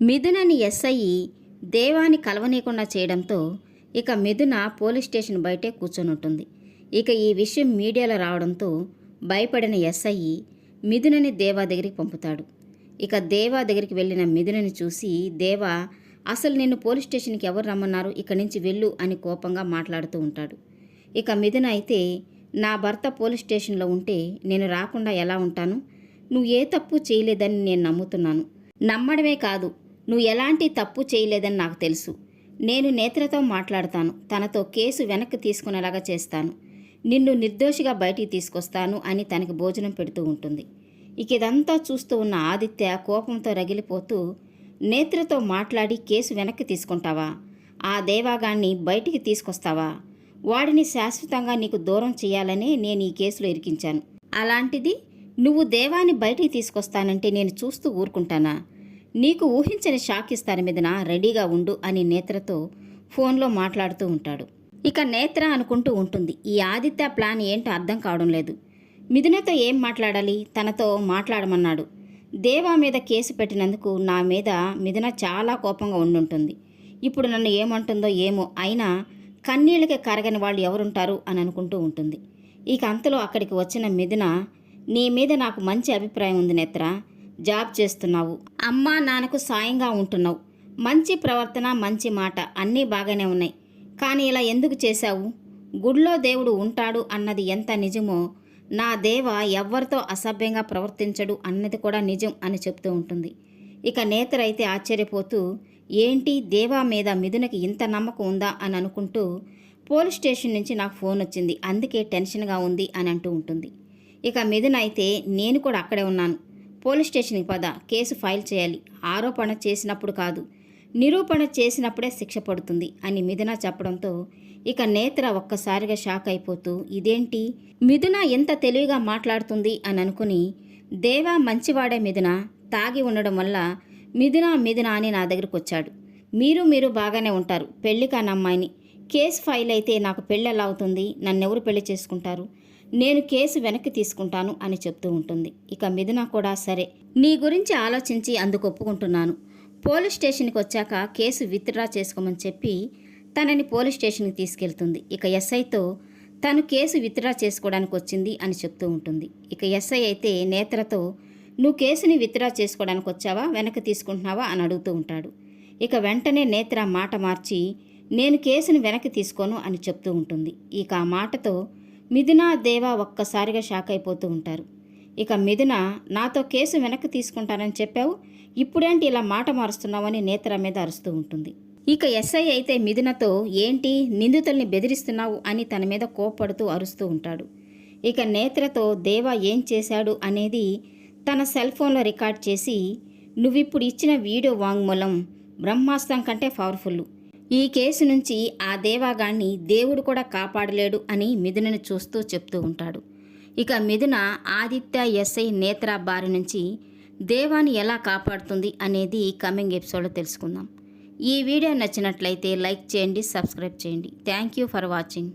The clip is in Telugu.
మిథునని ఎస్ఐ దేవాని కలవనీయకుండా చేయడంతో ఇక మిథున పోలీస్ స్టేషన్ బయటే కూర్చొని ఉంటుంది ఇక ఈ విషయం మీడియాలో రావడంతో భయపడిన ఎస్ఐ మిథునని దేవా దగ్గరికి పంపుతాడు. ఇక దేవా దగ్గరికి వెళ్ళిన మిథునని చూసి దేవా అసలు నిన్ను పోలీస్ స్టేషన్కి ఎవరు రమ్మన్నారు? ఇక్కడి నుంచి వెళ్ళు అని కోపంగా మాట్లాడుతూ ఉంటాడు. ఇక మిథున అయితే నా భర్త పోలీస్ స్టేషన్లో ఉంటే నేను రాకుండా ఎలా ఉంటాను? నువ్వు ఏ తప్పు చేయలేదని నేను నమ్ముతున్నాను. నమ్మడమే కాదు నువ్వు ఎలాంటి తప్పు చేయలేదని నాకు తెలుసు. నేను నేత్రతో మాట్లాడతాను. తనతో కేసు వెనక్కి తీసుకునేలాగా చేస్తాను. నిన్ను నిర్దోషిగా బయటికి తీసుకొస్తాను అని తనకి భోజనం పెడుతూ ఉంటుంది. ఇక ఇదంతా చూస్తూ ఉన్న ఆదిత్య కోపంతో రగిలిపోతూ నేత్రతో మాట్లాడి కేసు వెనక్కి తీసుకుంటావా? ఆ దేవాగాన్ని బయటికి తీసుకొస్తావా? వాడిని శాశ్వతంగా నీకు దూరం చేయాలనే నేను ఈ కేసులో ఇరికించాను. అలాంటిది నువ్వు దేవాన్ని బయటికి తీసుకొస్తానంటే నేను చూస్తూ ఊరుకుంటానా? నీకు ఊహించని షాక్ ఇస్తాను మీదన రెడీగా ఉండు అని నేత్రతో ఫోన్లో మాట్లాడుతూ ఉంటాడు. ఇక నేత్ర అనుకుంటూ ఉంటుంది ఈ ఆదిత్య ప్లాన్ ఏంటో అర్థం కావడం లేదు. మిథునతో ఏం మాట్లాడాలి? తనతో మాట్లాడమన్నాడు. దేవా మీద కేసు పెట్టినందుకు నా మీద మిథున చాలా కోపంగా ఉండుంటుంది. ఇప్పుడు నన్ను ఏమంటుందో ఏమో అయినా కన్నీళ్ళకి కరగని వాళ్ళు ఎవరుంటారు అని అనుకుంటూ ఉంటుంది. ఇక అంతలో అక్కడికి వచ్చిన మిథున నీ మీద నాకు మంచి అభిప్రాయం ఉంది నేత్ర. జాబ్ చేస్తున్నావు. అమ్మా నాన్నకు సాయంగా ఉంటున్నావు. మంచి ప్రవర్తన మంచి మాట అన్నీ బాగానే ఉన్నాయి. కానీ ఇలా ఎందుకు చేశావు? గుడిలో దేవుడు ఉంటాడు అన్నది ఎంత నిజమో నా దేవ ఎవ్వరితో అసభ్యంగా ప్రవర్తించడు అన్నది కూడా నిజం అని చెప్తూ ఉంటుంది. ఇక నేతరైతే అయితే ఆశ్చర్యపోతూ ఏంటి దేవా మీద మిథునకి ఇంత నమ్మకం ఉందా? అని అనుకుంటూ పోలీస్ స్టేషన్ నుంచి నాకు ఫోన్ వచ్చింది. అందుకే టెన్షన్గా ఉంది అని అంటూ ఉంటుంది. ఇక మిథున అయితే నేను కూడా అక్కడే ఉన్నాను. పోలీస్ స్టేషన్కి పద. కేసు ఫైల్ చేయాలి. ఆరోపణ చేసినప్పుడు కాదు. నిరూపణ చేసినప్పుడే శిక్ష పడుతుంది అని మిథున చెప్పడంతో ఇక నేత్ర ఒక్కసారిగా షాక్ అయిపోతూ ఇదేంటి? మిథున ఎంత తెలివిగా మాట్లాడుతుంది అని అనుకుని దేవా మంచివాడే మిథున. తాగి ఉండడం వల్ల మిథున మిథున అని నా దగ్గరకు వచ్చాడు మీరు మీరు బాగానే ఉంటారు. పెళ్ళి కాని అమ్మాయిని కేసు ఫైల్ అయితే నాకు పెళ్ళి ఎలా అవుతుంది. నన్నెవరు పెళ్ళి చేసుకుంటారు? నేను కేసు వెనక్కి తీసుకుంటాను అని చెప్తూ ఉంటుంది. ఇక మిథున కూడా సరే. నీ గురించి ఆలోచించి అందుకు ఒప్పుకుంటున్నాను. పోలీస్ స్టేషన్కి వచ్చాక కేసు విత్డ్రా చేసుకోమని చెప్పి తనని పోలీస్ స్టేషన్కి తీసుకెళ్తుంది. ఇక ఎస్ఐతో తను కేసు విత్డ్రా చేసుకోవడానికి వచ్చింది అని చెప్తూ ఉంటుంది. ఇక ఎస్ఐ అయితే నేత్రతో నువ్వు కేసుని విత్డ్రా చేసుకోవడానికి వచ్చావా? వెనక్కి తీసుకుంటున్నావా? అని అడుగుతూ ఉంటాడు. ఇక వెంటనే నేత్ర మాట మార్చి నేను కేసును వెనక్కి తీసుకోను అని చెప్తూ ఉంటుంది. ఇక ఆ మాటతో మిథున దేవా ఒక్కసారిగా షాక్ అయిపోతూ ఉంటారు. ఇక మిథున నాతో కేసు వెనక్కి తీసుకుంటానని చెప్పావు? ఇప్పుడేంటి ఇలా మాట మారుస్తున్నావని నేత్ర మీద అరుస్తూ ఉంటుంది. ఇక ఎస్ఐ అయితే మిథునతో ఏంటి? నిందితుల్ని బెదిరిస్తున్నావు? అని తన మీద కోప్పడుతూ అరుస్తూ ఉంటాడు. ఇక నేత్రతో దేవా ఏం చేశాడు? అనేది తన సెల్ ఫోన్లో రికార్డ్ చేసి నువ్విప్పుడు ఇచ్చిన వీడియో వాంగ్మూలం బ్రహ్మాస్త్రం కంటే పవర్ఫుల్ ఈ కేసు నుంచి ఆ దేవాగాన్ని దేవుడు కూడా కాపాడలేడు అని మిథునను చూస్తూ చెప్తూ ఉంటాడు. ఇక మిథున ఆదిత్య ఎస్ఐ నేత్రా బారి నుంచి దేవాన్ని ఎలా కాపాడుతుంది అనేది కమింగ్ ఎపిసోడ్లో తెలుసుకుందాం. ఈ వీడియో నచ్చినట్లయితే లైక్ చేయండి సబ్స్క్రైబ్ చేయండి. Thank you for watching